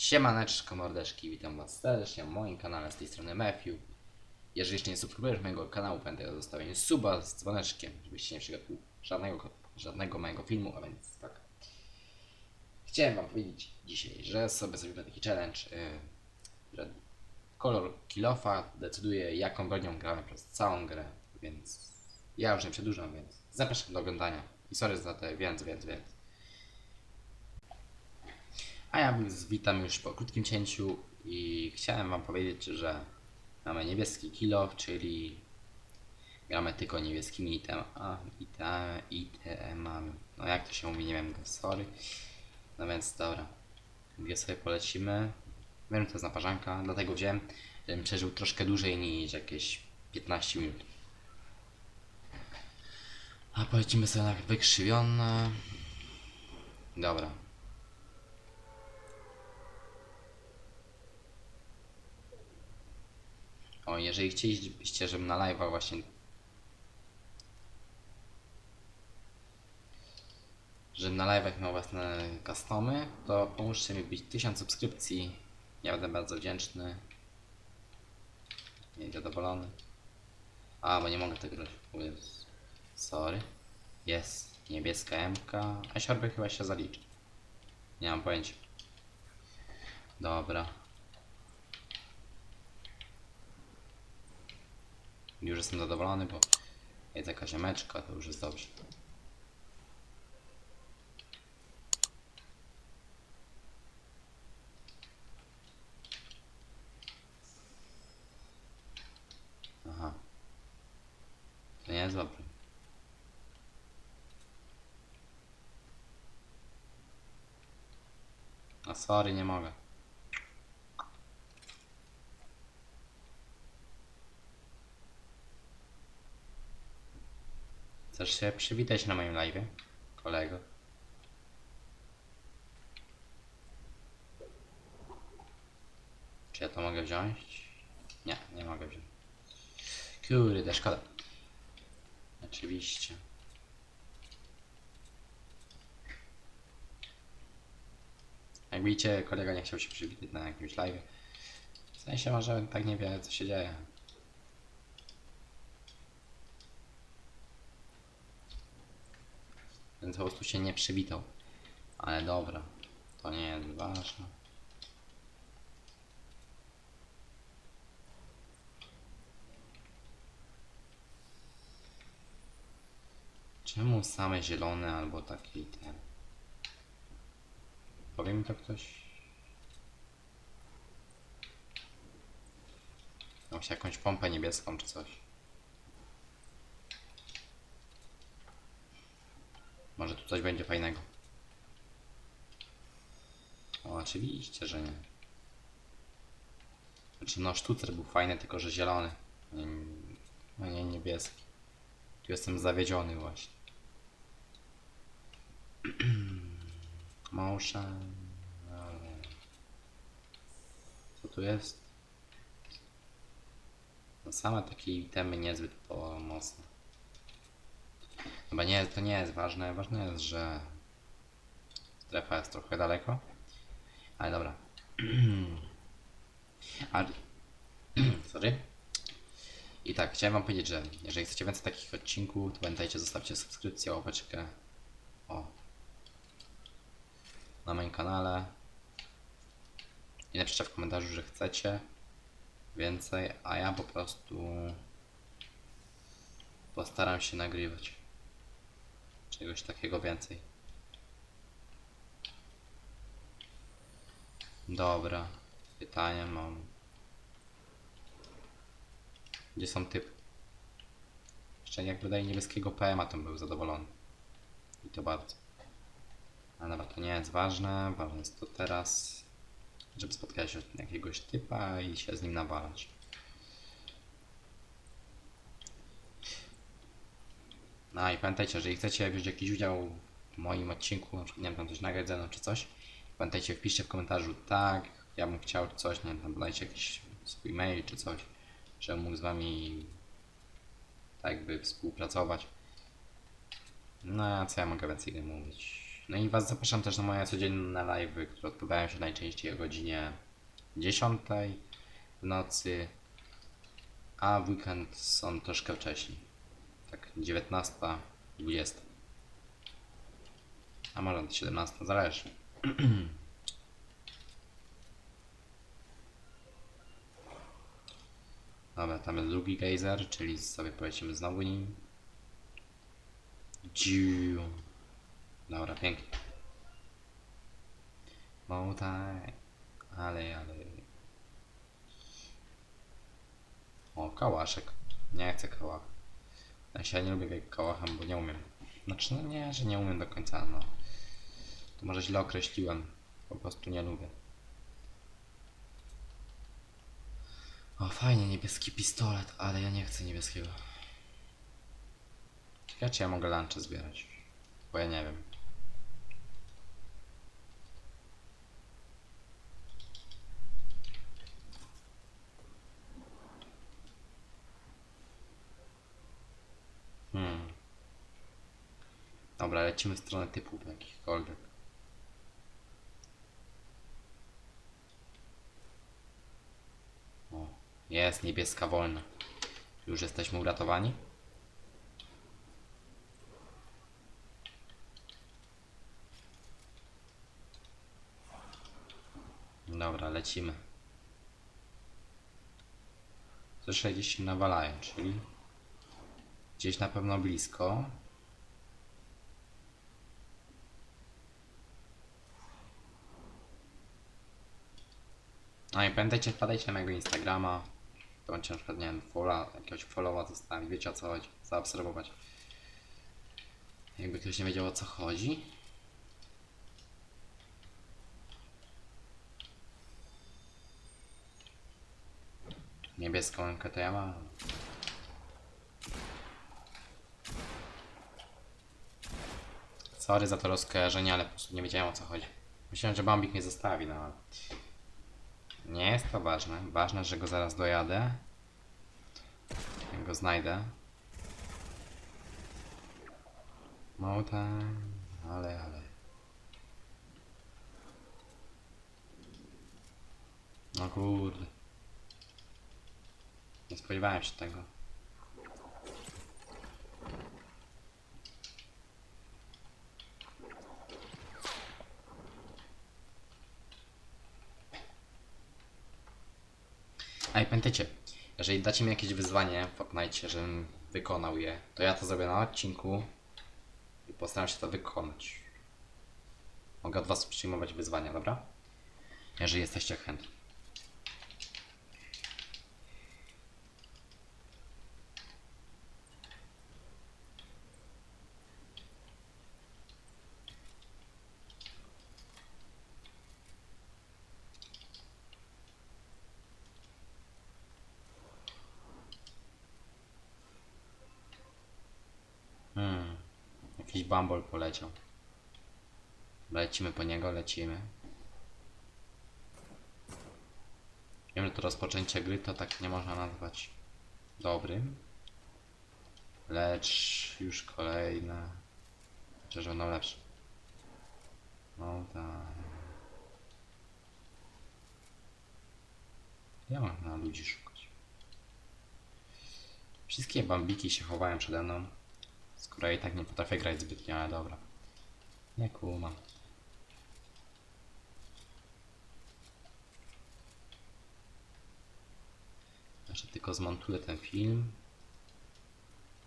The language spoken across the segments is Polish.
Siemaneczko mordeczki, witam was serdecznie na moim kanale z tej strony Matthew. Jeżeli jeszcze nie subskrybujesz mojego kanału, pamiętaj o zostawieniu suba z dzwoneczkiem, żebyś nie przegapił żadnego, żadnego mojego filmu, a więc tak. Chciałem wam powiedzieć dzisiaj, że sobie zrobimy taki challenge, yy, że kolor kilofa decyduje jaką bronią gramy przez całą grę, więc ja już nie przedłużam, więc zapraszam do oglądania. I sorry za te więc, więc, więc. A ja was witam już po krótkim cięciu i chciałem wam powiedzieć, że mamy niebieski kilof, czyli gramy tylko niebieskimi item, a item, itemami. No jak to się mówi, nie wiem, sorry. No więc dobra, gdzie sobie polecimy. Wiem, to jest naparzanka, dlatego wziąłem, żebym przeżył troszkę dłużej niż jakieś 15 minut. A polecimy sobie na wykrzywione. Dobra. O, jeżeli chcielibyście, żebym na live'ach właśnie żebym na live'ach miał własne customy, to pomóżcie mi bić 1000 subskrypcji. Ja będę bardzo wdzięczny. Nie zadowolony. A, bo nie mogę tego Jezus. Sorry. Jest niebieska MK, a siorby chyba się zaliczy. Nie mam pojęcia. Dobra. Już jestem zadowolony, bo jest jakaś ziomeczka, to już jest dobrze. Aha. To nie jest dobre. A sorry, nie mogę. Chcesz się przywitać na moim live, kolego? Czy ja to mogę wziąć? Nie, nie mogę wziąć. Kurde, szkoda. Oczywiście. Jak widzicie, kolega nie chciał się przywitać na jakimś live. W sensie może tak nie wie, co się dzieje. Po prostu się nie przywitał. Ale dobra, to nie jest ważne. Czemu same zielone albo takie ten? Powie mi to ktoś? Mam się jakąś pompę niebieską czy coś. Może tu coś będzie fajnego. O, oczywiście, że nie. Znaczy, no, sztucer był fajny, tylko że zielony. a Nie, niebieski. Tu jestem zawiedziony właśnie. Motion. Co tu jest? No same takie itemy niezbyt pomocne. Chyba nie, to nie jest ważne. Ważne jest, że strefa jest trochę daleko. Ale dobra. A... Sorry. I tak, chciałem wam powiedzieć, że jeżeli chcecie więcej takich odcinków, to pamiętajcie, zostawcie subskrypcję, łapeczkę. O. Na moim kanale. I napiszcie w komentarzu, że chcecie więcej, a ja po prostu postaram się nagrywać czegoś takiego więcej. Dobra, pytania mam. Gdzie są typy? Jeszcze jak dodaje niebieskiego PM, a to był zadowolony. I to bardzo. A dobra, to nie jest ważne. Ważne jest to teraz, żeby spotkać się jakiegoś typa i się z nim nawalać. No i pamiętajcie, jeżeli chcecie wziąć jakiś udział w moim odcinku, na przykład nie wiem, tam coś nagrać ze mną czy coś, pamiętajcie, wpiszcie w komentarzu tak, ja bym chciał coś, nie wiem, tam dodajcie jakiś swój mail czy coś, żebym mógł z wami tak jakby współpracować. No a co ja mogę więcej mówić? No i Was zapraszam też na moje codzienne live, które odbywają się najczęściej o godzinie 10 w nocy, a w weekend są troszkę wcześniej. Tak 19, 20. A może 17, zależy. Dobra, tam jest drugi gejzer, czyli sobie polecimy znowu nim. Dziu. Dobra, pięknie. Mołtaj. Ale, ale. O, kałaszek. Nie chcę kałacha. Ja się nie lubię biegać kałachem, bo nie umiem. Znaczy, no nie, że nie umiem do końca, no. To może źle określiłem. Po prostu nie lubię. O, fajnie, niebieski pistolet, ale ja nie chcę niebieskiego. Ciekawe, czy ja mogę lunche zbierać. Bo ja nie wiem. W stronę typów jakichkolwiek. O, jest niebieska wolna. Już jesteśmy uratowani? Dobra, lecimy. Gdzieś się nawalają, czyli gdzieś na pewno blisko. No i pamiętajcie, wpadajcie na mojego Instagrama. To na przykład, nie wiem, followa, jakiegoś followa zostawić, wiecie o co chodzi, zaobserwować. Jakby ktoś nie wiedział o co chodzi. Niebieską to ja mam. Sorry za to rozkojarzenie, ale po prostu nie wiedziałem o co chodzi. Myślałem, że Bambik mnie zostawi, no ale... Nie jest to ważne. Ważne, że go zaraz dojadę. Jak go znajdę. Tak, ale, ale. No kurde. Nie spodziewałem się tego. A i pamiętajcie, jeżeli dacie mi jakieś wyzwanie w Fortnite, żebym wykonał je, to ja to zrobię na odcinku i postaram się to wykonać. Mogę od was przyjmować wyzwania, dobra? Jeżeli jesteście chętni. Jakiś bambol poleciał. Lecimy po niego, lecimy. Wiem, że to rozpoczęcie gry to tak nie można nazwać dobrym. Lecz już kolejne. Chociaż będą lepsze. No tak. Ja można ludzi szukać. Wszystkie bambiki się chowają przede mną. Skoro ja i tak nie potrafię grać zbytnio, ale dobra. Nie kumam. Jeszcze tylko zmontuję ten film.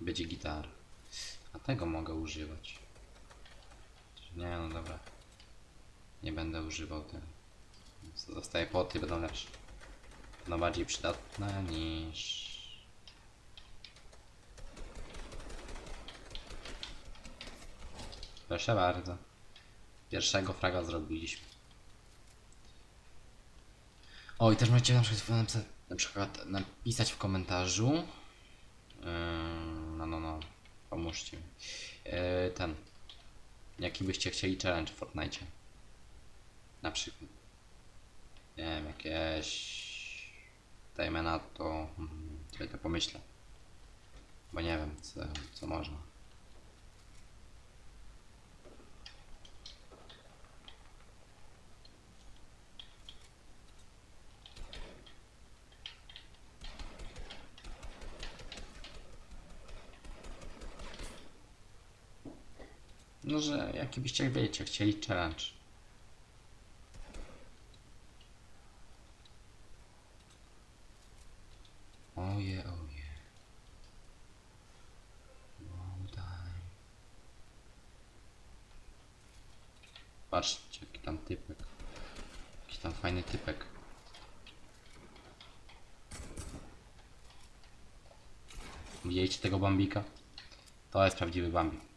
Będzie gitara. A tego mogę używać. Nie no dobra. Nie będę używał tego. Zostaje poty, będą lepsze. Będą bardziej przydatne niż... Proszę bardzo. Pierwszego fraga zrobiliśmy. O, i też możecie na przykład, na przykład napisać w komentarzu. Yy, no, no, no. Pomóżcie mi. Yy, ten. Jaki byście chcieli challenge w Fortnite? Na przykład. Nie wiem, jakieś. Dajmy na to. hmm, Czekaj, to pomyślę. Bo nie wiem, co, co można. No, że jaki byście wiecie, chcieli challenge. Oje, oje. Wow, daj. Patrzcie, jaki tam typek. Jaki tam fajny typek. Widzieliście tego bambika? To jest prawdziwy bambik.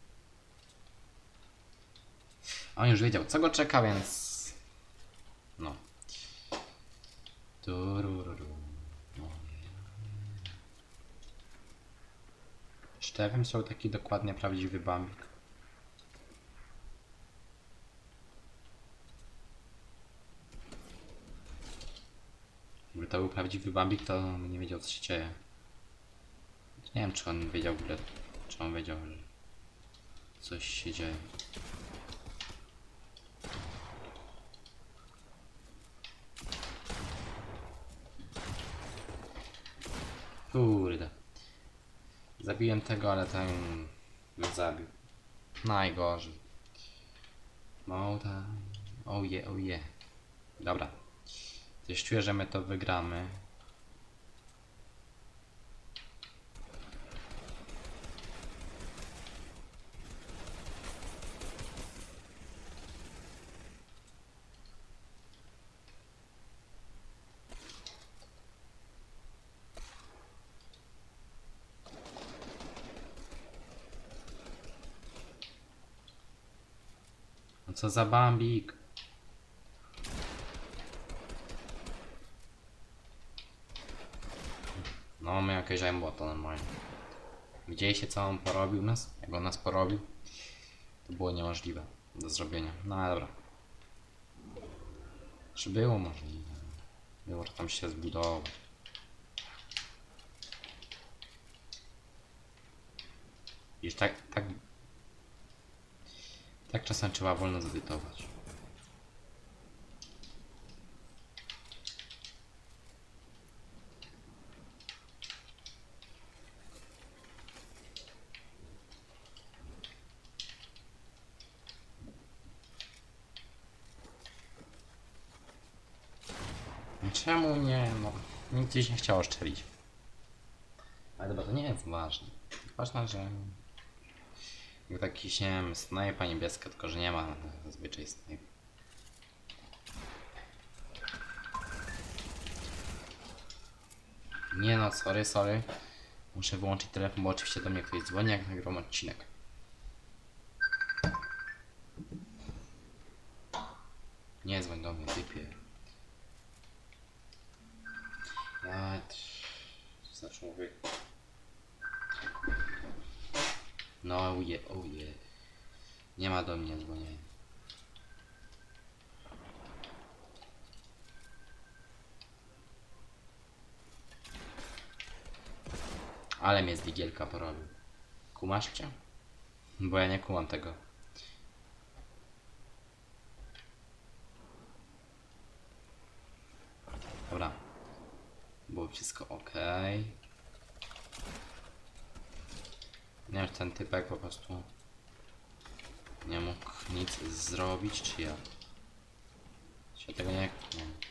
On już wiedział, co go czeka, więc... No. Turururu. No. Taki dokładnie prawdziwy bambik? Gdyby to był prawdziwy bambik, to on nie wiedział, co się dzieje. Nie wiem, czy on wiedział w ogóle, czy on wiedział, że coś się dzieje. Kurde. Zabiłem tego, ale ten mnie zabił. Najgorzej. Mołda. Oje, oje. Dobra. Coś czuję, że my to wygramy. No co za bambik. No, my jakieś aimbota normalnie. Widzieliście co on porobił nas? Jak on nas porobił? To było niemożliwe do zrobienia. No dobra. Czy było możliwe? Było, że tam się zbudował. Już tak, tak tak czasem trzeba wolno zedytować. No Czemu nie? No, nikt gdzieś nie chciał oszczelić. Ale dobra, to nie jest ważne. Ważne, że jak taki nie wiem, snajpa niebieska, tylko że nie ma zazwyczaj snajp. Nie no, sorry, sorry. Muszę wyłączyć telefon, bo oczywiście do mnie ktoś dzwoni, jak nagram odcinek. Nie dzwoń do mnie, typie. Ja... Znaczy mówię... No uje, uje. Nie ma do mnie dzwonienia. Ale mnie z porobił. Kumasz cię? Bo ja nie kumam tego. Dobra. Było wszystko ok. Nie wiem, czy ten typek po prostu nie mógł nic zrobić, czy ja? Się tego nie... nie.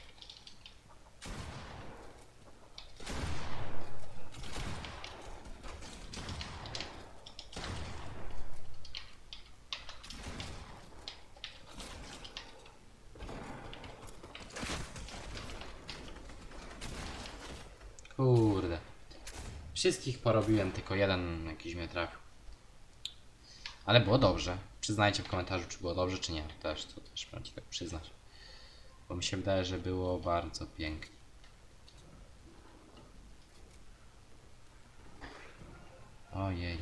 Kurde. Wszystkich porobiłem, tylko jeden jakiś mnie trafił. Ale było dobrze. Przyznajcie w komentarzu, czy było dobrze, czy nie. Też, to też możecie tak przyznać. Bo mi się wydaje, że było bardzo pięknie. Ojej.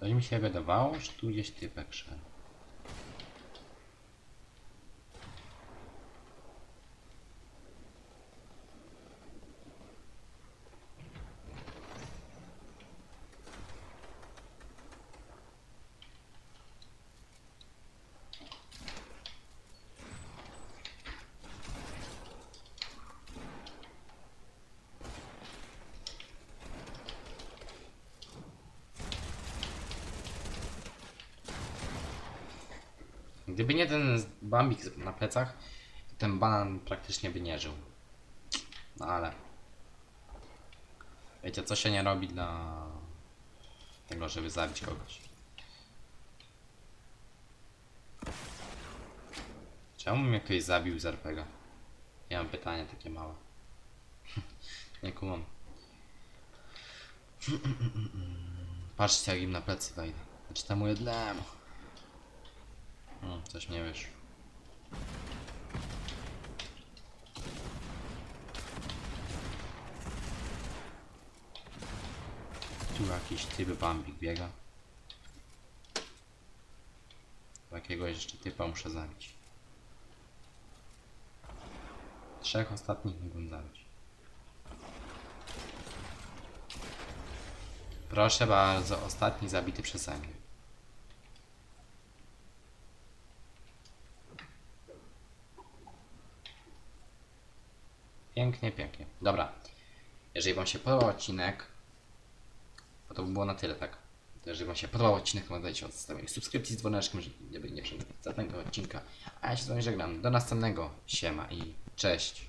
Coś mi się wydawało, że tu gdzieś typek szedł. Gdyby nie ten bambik na plecach, to ten banan praktycznie by nie żył. No ale... Wiecie, co się nie robi dla tego, żeby zabić kogoś. Czemu mnie ktoś zabił z RPG? Ja mam pytanie takie małe. nie kumam. Patrzcie jak im na plecy wejdę. Znaczy temu jednemu. No, coś nie wyszło. Tu jakiś typ bambik biega. Jakiegoś jeszcze typa muszę zabić. Trzech ostatnich mógłbym zabić. Proszę bardzo, ostatni zabity przeze mnie. Pięknie, pięknie. Dobra. Jeżeli Wam się podobał odcinek, bo to by było na tyle, tak? Jeżeli Wam się podobał odcinek, pamiętajcie o zostawieniu subskrypcji z dzwoneczkiem, żeby nie przegapić żadnego odcinka. A ja się z Wami żegnam. Do następnego. Siema i cześć.